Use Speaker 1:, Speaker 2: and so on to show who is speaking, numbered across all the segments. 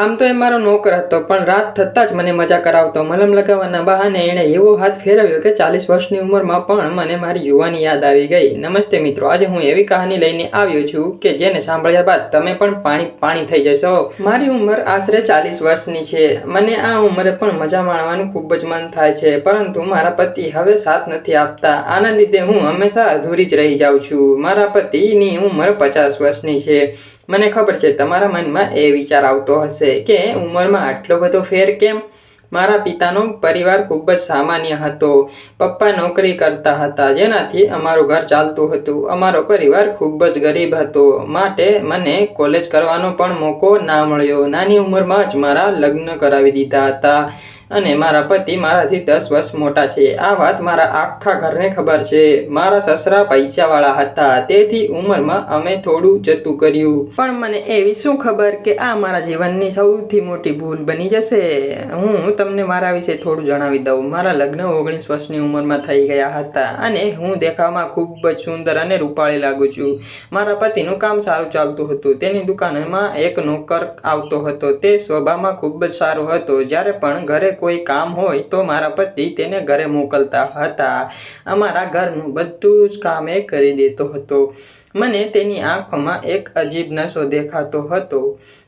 Speaker 1: આમ તો એ મારો નોકર હતો, પણ રાત થતાં જ મને મજા કરાવતો. મલમ લગાવવાના બહાને એણે એવો હાથ ફેરવ્યો કે ચાલીસ વર્ષની ઉંમરમાં પણ મને મારી યુવાની યાદ આવી ગઈ. નમસ્તે મિત્રો, આજે હું એવી કહાની લઈને આવ્યો છું કે જેને સાંભળ્યા બાદ તમે પણ પાણી પાણી થઈ જશો. મારી ઉંમર આશરે ચાલીસ વર્ષની છે. મને આ ઉંમરે પણ મજા માણવાનું ખૂબ જ મન થાય છે, પરંતુ મારા પતિ હવે સાથ નથી આપતા. આના લીધે હું હંમેશા અધૂરી જ રહી જાઉં છું. મારા પતિની ઉંમર પચાસ વર્ષની છે. મને ખબર છે, તમારા મનમાં એ વિચાર આવતો હશે કે ઉંમરમાં આટલો બધો ફેર કેમ? મારા પિતાનો પરિવાર ખૂબ જ સામાન્ય હતો. પપ્પા નોકરી કરતા હતા, જેનાથી અમારું ઘર ચાલતું હતું. અમારો પરિવાર ખૂબ જ ગરીબ હતો. માટે મને કોલેજ કરવાનો પણ મોકો ના મળ્યો. નાની ઉંમરમાં જ મારા લગ્ન કરાવી દીધા હતા. અને મારા પતિ મારાથી દસ વર્ષ મોટા છે. આ વાત મારા આખા ઘરને ખબર છે. મારા સસરા પૈસાવાળા હતા. તેથી ઉંમરમાં અમે થોડું જતું કર્યું. પણ મને એવી શું ખબર કે આ મારા જીવનની સૌથી મોટી ભૂલ બની જશે? હું તમને મારા વિશે થોડું જણાવી દઉં. મારા લગ્ન ઓગણીસ વર્ષની ઉંમરમાં થઈ ગયા હતા અને હું દેખાવમાં ખૂબ જ સુંદર અને રૂપાળી લાગુ છું. મારા પતિનું કામ સારું ચાલતું હતું. તેની દુકાનમાં એક નોકર આવતો હતો. તે સ્વભાવમાં ખૂબ જ સારો હતો. જ્યારે પણ ઘરે કોઈ કામ હોય તો મારા પતિ તેને ઘરે મોકલતા હતા. અમારા ઘરનું બધું જ કામ એ કરી દેતો હતો. મને તેની આંખોમાં એક અજીબ નશો દેખાતો હતો.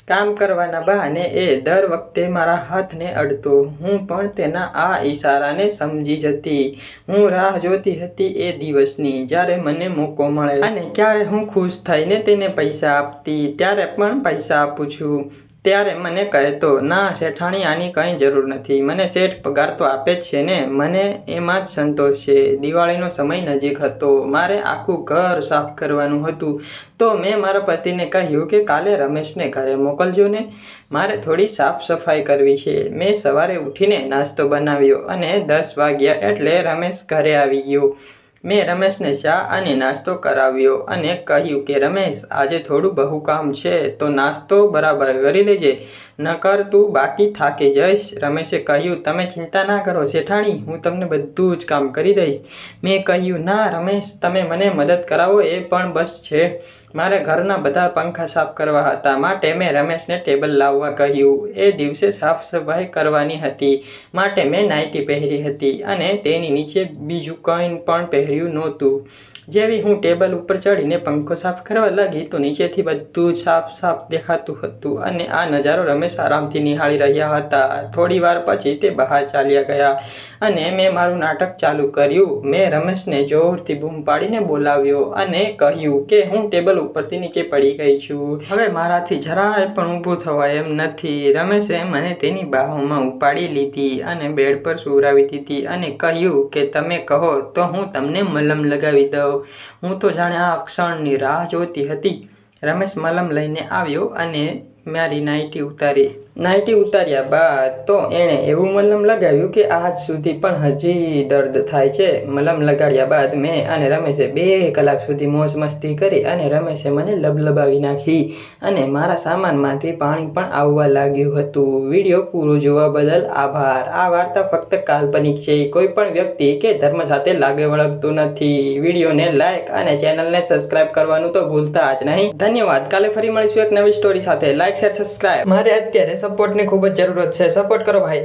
Speaker 1: કામ કરવાના બહાને એ દર વખતે મારા હાથને અડતો. હું પણ તેના આ ઈશારાને સમજી જતી. હું રાહ જોતી હતી એ દિવસની, જ્યારે મને મોકો મળે. અને ક્યારે હું ખુશ થઈને તેને પૈસા આપતી, ત્યારે પણ પૈસા આપું છું. ત્યારે મને કહેતો ના, શેઠાણી, આની કંઈ જરૂર નથી. મને શેઠ પગાર તો આપે જ છે ને. મને એમાં જ સંતોષ છે. દિવાળીનો સમય નજીક હતો. મારે આખું ઘર સાફ કરવાનું હતું. તો મેં મારા પતિને કહ્યું કે, કાલે રમેશને ઘરે મોકલજો ને. મારે થોડી સાફ સફાઈ કરવી છે. મેં સવારે ઉઠીને નાસ્તો બનાવ્યો અને દસ વાગ્યા એટલે રમેશ ઘરે આવી ગયો. મેં રમેશને ચા અને નાસ્તો કરાવ્યો અને કહ્યું કે, રમેશ, આજે થોડું બહુ કામ છે, તો નાસ્તો બરાબર કરી લેજે. નકર તું, બાકી થાકી જઈશ. રમેશે કહ્યું, તમે ચિંતા ના કરો શેઠાણી હું તમને બધું જ કામ કરી દઈશ. મેં કહ્યું, ના, રમેશ, તમે મને મદદ કરાવો, એ પણ બસ છે. મારે ઘરના બધા પંખા સાફ કરવા હતા. માટે મેં રમેશને ટેબલ લાવવા કહ્યું. એ દિવસે સાફ સફાઈ કરવાની હતી. માટે મેં નાઇટી પહેરી હતી અને તેની નીચે બીજું કંઈ પણ પહેર્યું નહોતું. જેવી હું ટેબલ ઉપર ચડીને પંખો સાફ કરવા લાગી, તો નીચેથી બધું સાફ સાફ દેખાતું હતું અને આ નજારો રમેશ આરામથી નિહાળી રહ્યા હતા. થોડી વાર પછી તે બહાર ચાલ્યા ગયા અને મેં મારું નાટક ચાલુ કર્યું. મેં રમેશને જોરથી બૂમ પાડીને બોલાવ્યો અને કહ્યું કે હું ટેબલ ઉપરથી નીચે પડી ગઈ છું. હવે મારાથી જરાય પણ ઊભું થવાય એમ નથી. રમેશે મને તેની બાહોમાં ઉપાડી લીધી અને બેડ પર સુરાવી દીધી અને કહ્યું કે તમે કહો તો હું તમને મલમ લગાવી દઉં. હું તો જાણે આ ક્ષણની રાહ જોતી હતી. રમેશ મલમ લઈને આવ્યો અને મારી નાઇટી ઉતારી. નાઇટી ઉતાર્યા બાદ તો એણે એવું મલમ લગાવ્યું કે આજ સુધી પણ હજી દર્દ થાય છે. મલમ લગાડ્યા બાદ મેં અને રમેશે બે કલાક સુધી મોજ મસ્તી કરી અને રમેશે મને લબલબાવી નાખી અને મારા સામાનમાંથી પાણી પણ આવવા લાગ્યું હતું. વીડિયો પૂરો જોવા બદલ આભાર. આ વાર્તા ફક્ત કાલ્પનિક છે. કોઈ પણ વ્યક્તિ કે ધર્મ સાથે લાગે વળગતું નથી. વિડીયોને લાઇક અને ચેનલને સબસ્ક્રાઇબ કરવાનું તો ભૂલતા જ નહીં. ધન્યવાદ. કાલે ફરી મળીશું એક નવી સ્ટોરી સાથે. લાઇક શેર સબસ્ક્રાઇબ મારે અત્યારે સપોર્ટની ખૂબ જ જરૂરત છે. સપોર્ટ કરો ભાઈ.